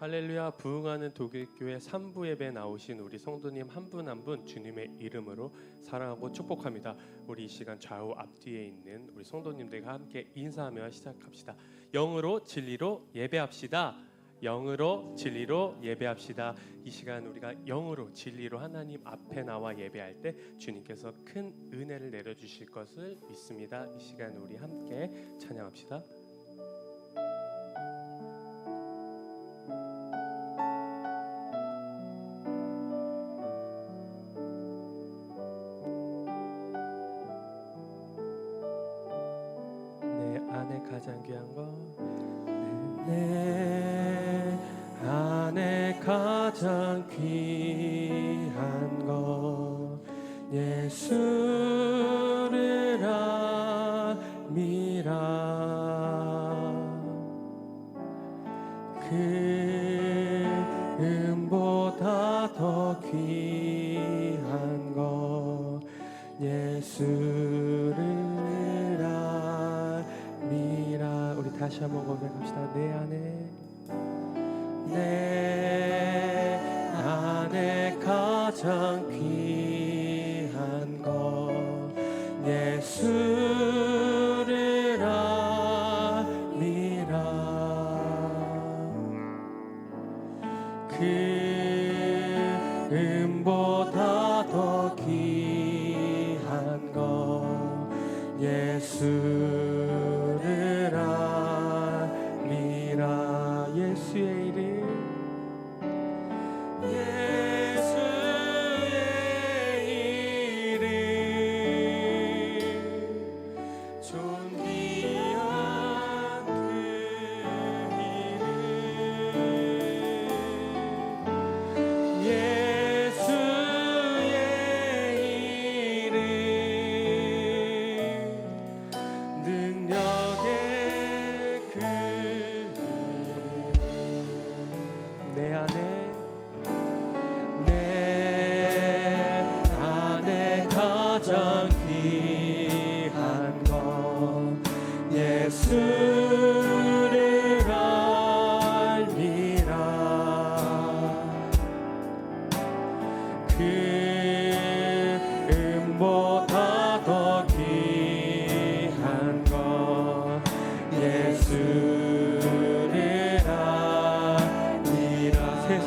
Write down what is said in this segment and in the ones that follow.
할렐루야 부흥하는 독일교회 3부 예배 나오신 우리 성도님 한 분 한 분 주님의 이름으로 사랑하고 축복합니다. 우리 이 시간 좌우 앞뒤에 있는 우리 성도님들과 함께 인사하며 시작합시다. 영으로 진리로 예배합시다. 영으로 진리로 예배합시다. 이 시간 우리가 영으로 진리로 하나님 앞에 나와 예배할 때 주님께서 큰 은혜를 내려 주실 것을 믿습니다. 이 시간 우리 함께 찬양합시다. 안에 가장 귀한 거내 안에 가장 귀한 거? 예수 다시 한번 고백합시다. 내 안에 내 안에 가장 귀한 거 예수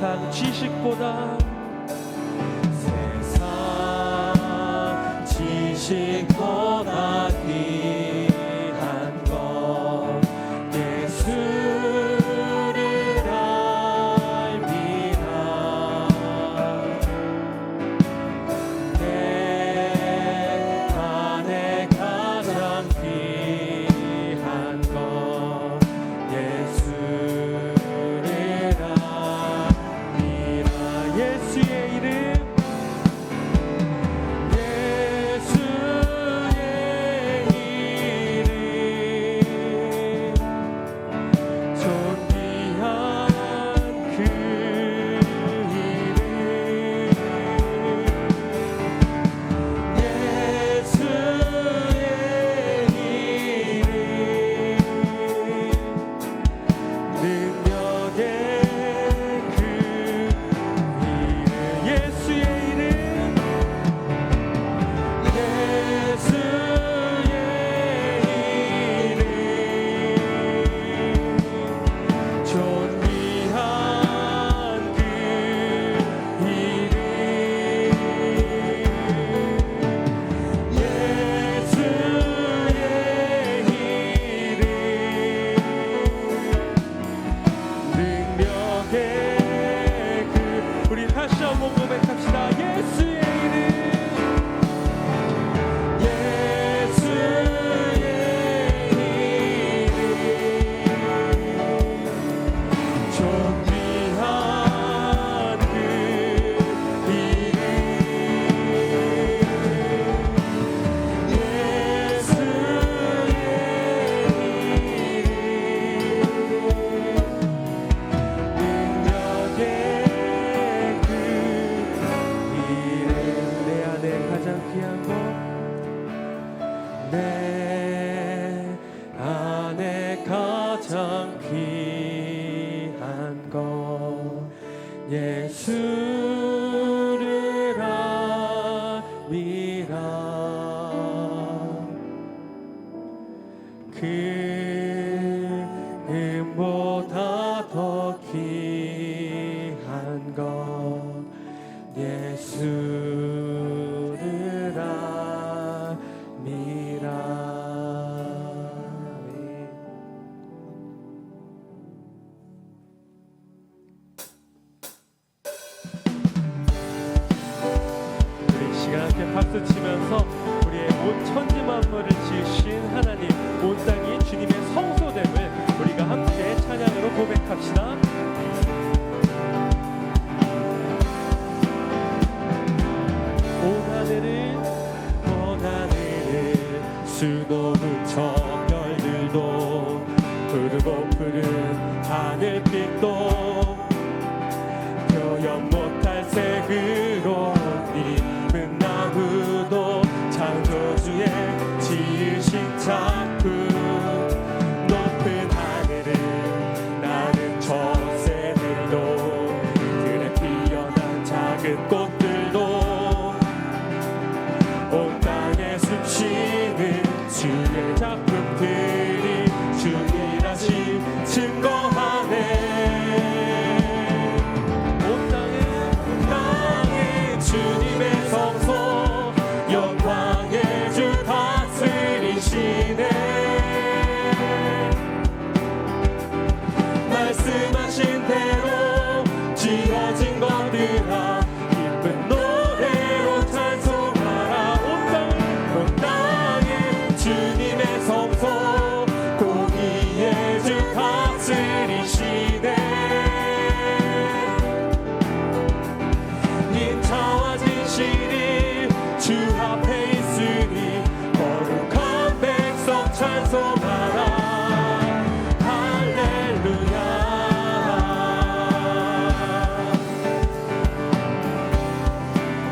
세상 지식보다 name. 박수 치면서 우리의 온 천지 만물을 지으신 하나님 온 땅이 주님의 성소됨을 우리가 함께 찬양으로 고백합시다. 온 하늘을 온 하늘을 수놓은 청별들도 푸르고 푸른 하늘빛도 표현 못할 새그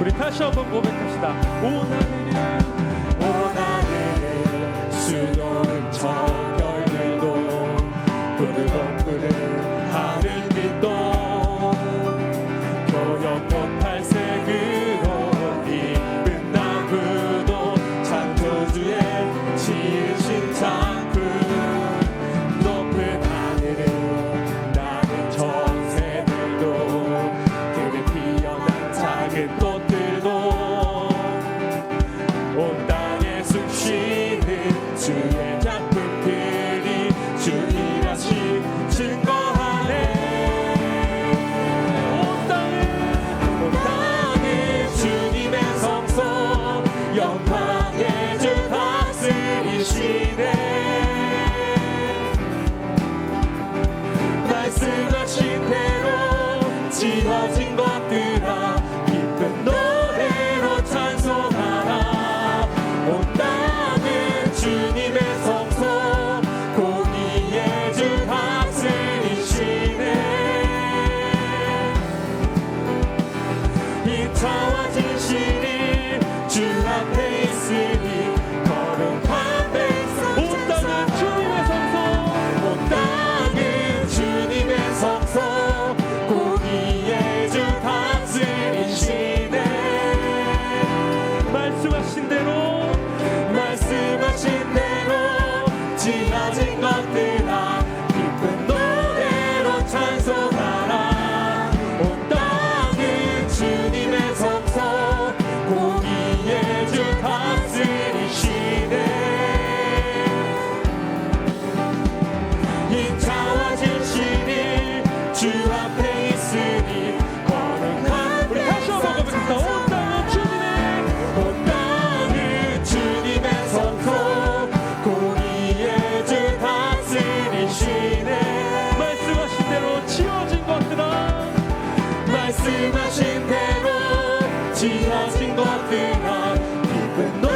우리 다시 한번 고백합시다. 오늘 말씀하신 대로 지어진 것들아 기쁜 너. 하신 것 등한 기쁜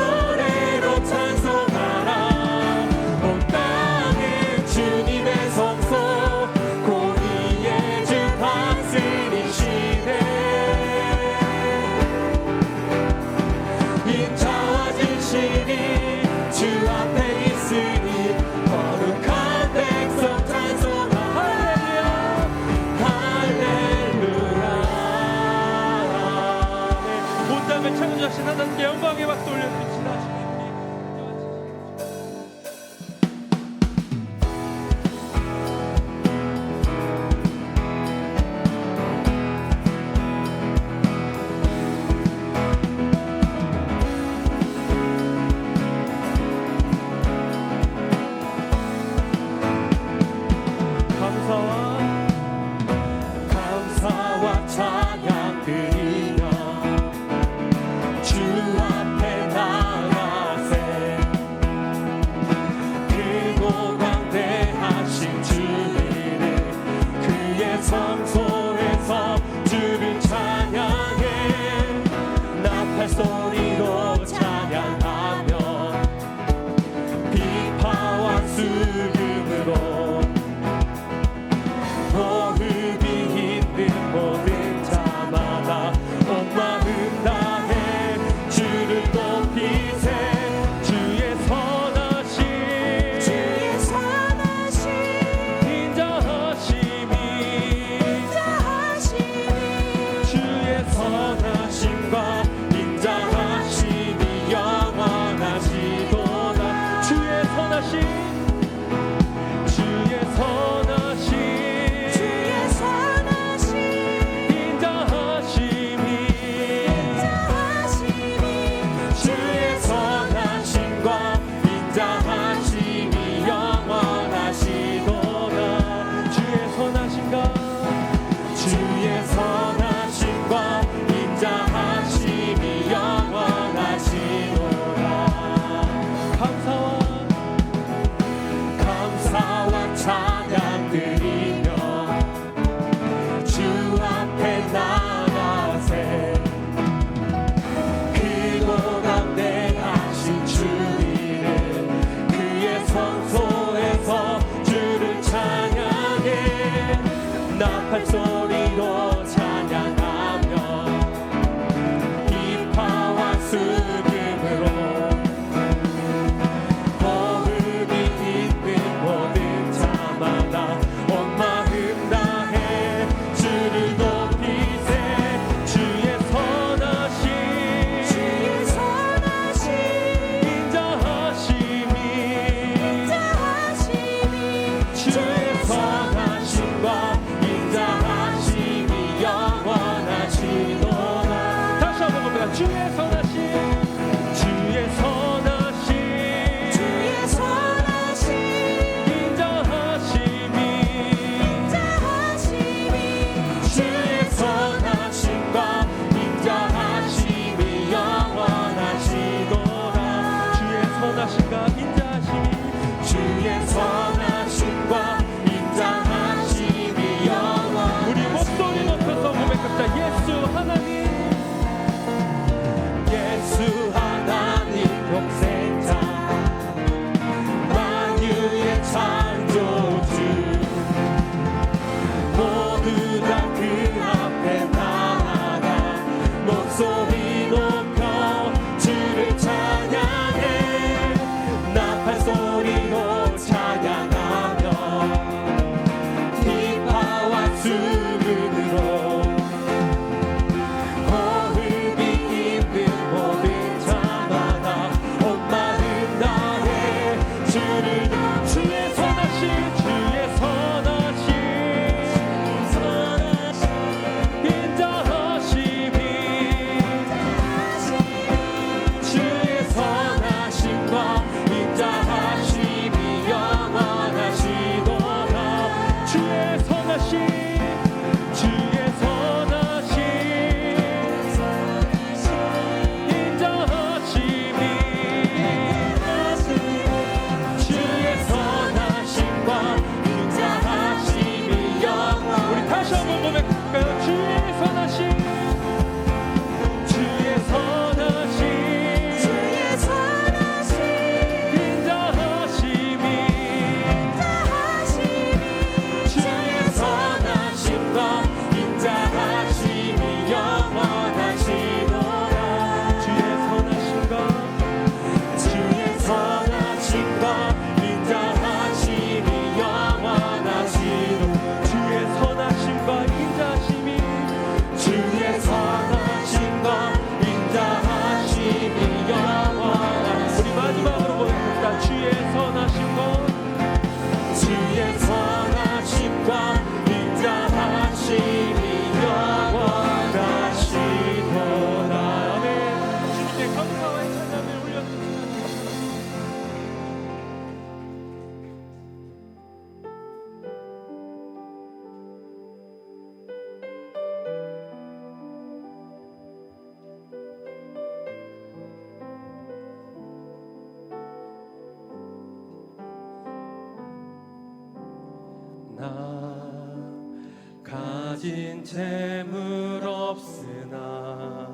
가진 재물 없으나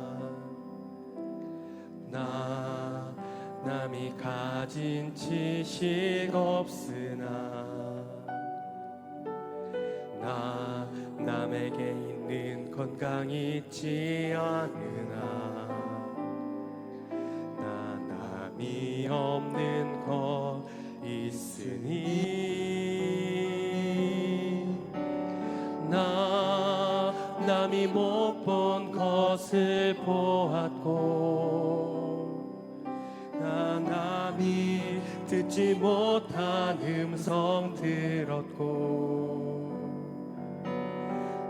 나 남이 가진 지식 없으나 나 남에게 있는 건강 있지 않으나 나 남이 없는 것 있으니 못 본 것을 보았고 나 남이 듣지 못한 음성 들었고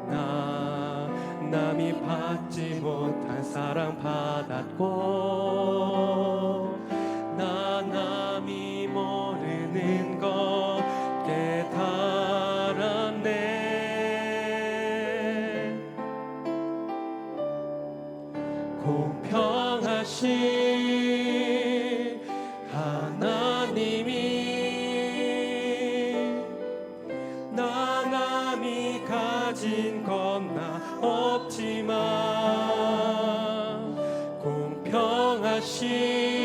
나 남이 받지 못한 사랑 받았고 하신 하나님이 나 남이 가진 건나 없지만 공평하신